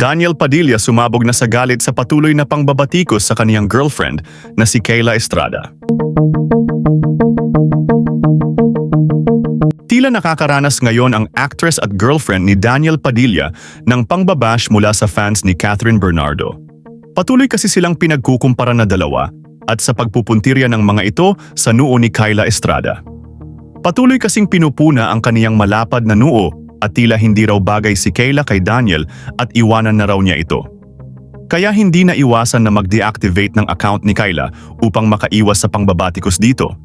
Daniel Padilla sumabog na sa galit sa patuloy na pangbabatikos sa kaniyang girlfriend na si Kayla Estrada. Tila nakakaranas ngayon ang actress at girlfriend ni Daniel Padilla ng pangbabash mula sa fans ni Catherine Bernardo. Patuloy kasi silang pinagkukumpara na dalawa at sa pagpupuntirya ng mga ito sa noo ni Kayla Estrada. Patuloy kasing pinupuna ang kaniyang malapad na noo at tila hindi raw bagay si Kayla kay Daniel at iwanan na raw niya ito. Kaya hindi na iwasan na mag-deactivate ng account ni Kayla upang makaiwas sa pangbabatikos dito.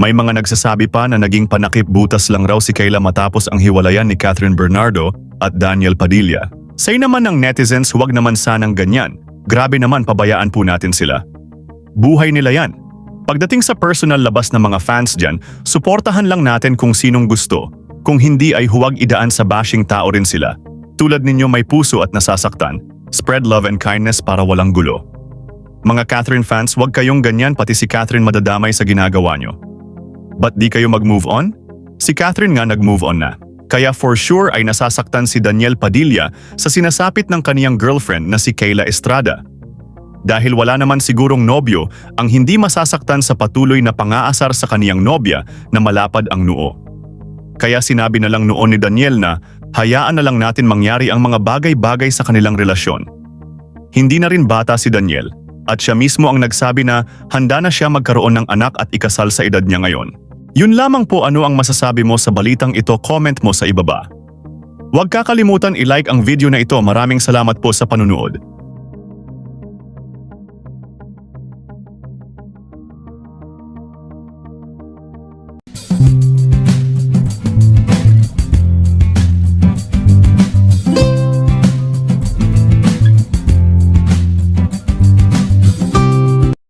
May mga nagsasabi pa na naging panakip butas lang raw si Kayla matapos ang hiwalayan ni Catherine Bernardo at Daniel Padilla. Say naman ng netizens huwag naman sanang ganyan. Grabe naman pabayaan po natin sila. Buhay nila yan. Pagdating sa personal labas ng mga fans dyan, suportahan lang natin kung sinong gusto. Kung hindi ay huwag idaan sa bashing tao rin sila. Tulad ninyo may puso at nasasaktan. Spread love and kindness para walang gulo. Mga Catherine fans, huwag kayong ganyan pati si Catherine madadamay sa ginagawa nyo. Ba't di kayo mag-move on? Si Catherine nga nag-move on na. Kaya for sure ay nasasaktan si Daniel Padilla sa sinasapit ng kaniyang girlfriend na si Kayla Estrada. Dahil wala naman sigurong nobyo ang hindi masasaktan sa patuloy na pangaasar sa kaniyang nobya na malapad ang noo. Kaya sinabi na lang noon ni Daniel na hayaan na lang natin mangyari ang mga bagay-bagay sa kanilang relasyon. Hindi na rin bata si Daniel at siya mismo ang nagsabi na handa na siya magkaroon ng anak at ikasal sa edad niya ngayon. Yun lamang po ano ang masasabi mo sa balitang ito comment mo sa ibaba. Huwag kakalimutan i-like ang video na ito maraming salamat po sa panunood.